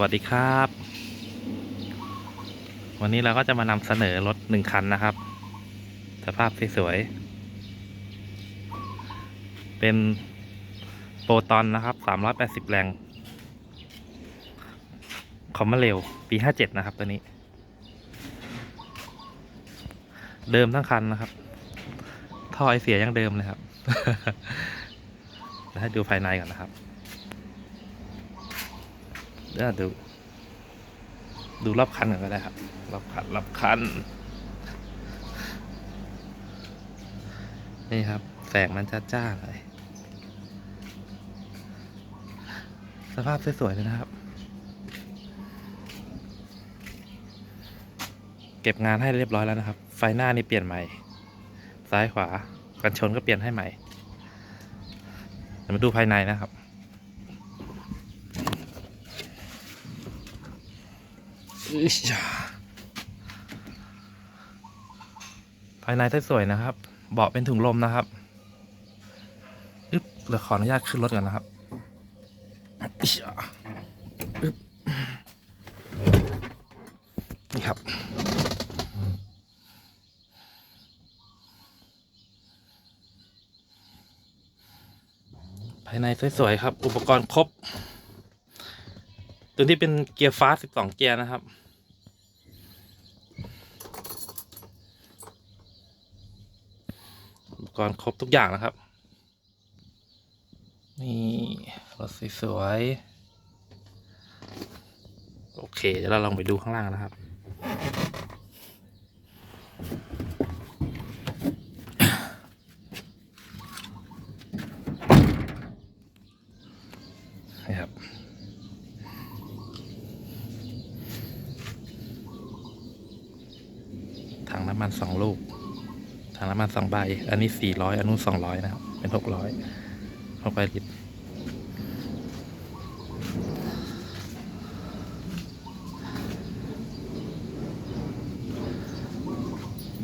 วัสดีครับ วันนี้เราก็จะมานำเสนอรถหนึ่งคันนะครับ สภาพสวยๆเป็นโปรตอนนะครับสามร้อยแปดสิบแรง คอมมาเร็ว ปีห้าเจ็ดนะครับตัวนี้ เดิมทั้งคันนะครับ ท่อไอเสียยังเดิมเลยครับเดี๋ยวให้ดูภายในก่อนนะครับ เดี๋ยวดูดูรอบคันก่อนก็ได้ครับรอบคันรอบคันนี่ครับ แสงมันจ้าจ้าๆเลยสภาพสวยๆเลยนะครับ เก็บงานให้เรียบร้อยแล้วนะครับ ไฟหน้านี่เปลี่ยนใหม่ ซ้ายขวา กันชนก็เปลี่ยนให้ใหม่เดี๋ยวมาดูภายในนะครับ อึ๊ยจ้า ภายในสวยๆนะครับ เบาะเป็นถุงลมนะครับอึ๊บเราขออนุญาตขึ้นรถก่อนนะครับอึ๊ยจ้าอึ๊บนี่ครับ ภายในสวยๆครับ อุปกรณ์ครบ ตัวนี้เป็นเกียร์ฟ้า 12 เกียร์นะครับ อุป กรณ์ครบทุกอย่างนะครับ นี่รถสวยๆโอเค เดี๋ยวเราลองไปดูข้างล่างนะครับนี่ครับถังน้ำมันสองลูก ถังน้ำมันสองใบ อันนี้สี่ร้อยอันนู้นสองร้อยนะครับ เป็นหกร้อยหกร้อยลิตร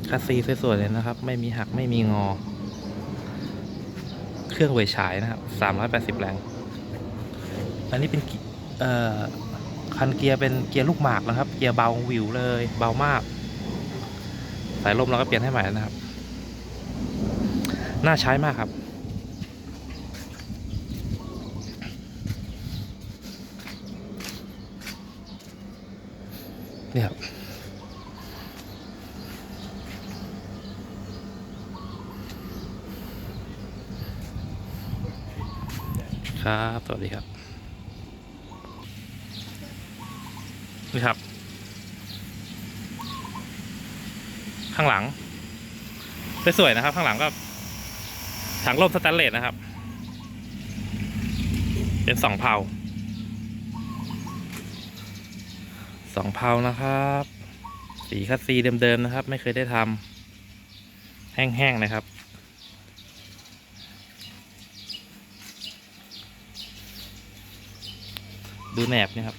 คัสซีสวยๆเลยนะครับ ไม่มีหักไม่มีงอ เครื่องเวยฉายนะครับสามร้อยแปดสิบแรง อันนี้เป็นเอ่อคันเกียร์เป็นเกียร์ลูกหมากนะครับ เกียร์เบาวิวเลย เบามาก สายลมเราก็เปลี่ยนให้ใหม่นะครับ น่าใช้มากครับ เนี่ยครับครับ สวัสดีครับ นี่ครับ ข้างหลังสวยๆนะครับ ข้างหลังก็ ถังลมสแตนเลสนะครับ เป็นสองเพาสองเพานะครับ สีคัสซีเดิมๆนะครับ ไม่เคยได้ทำแห้งๆนะครับ ดูแหนบนี่ครับ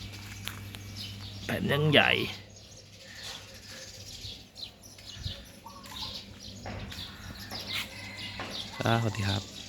แผ่นยังใหญ่ สวัสดีครับ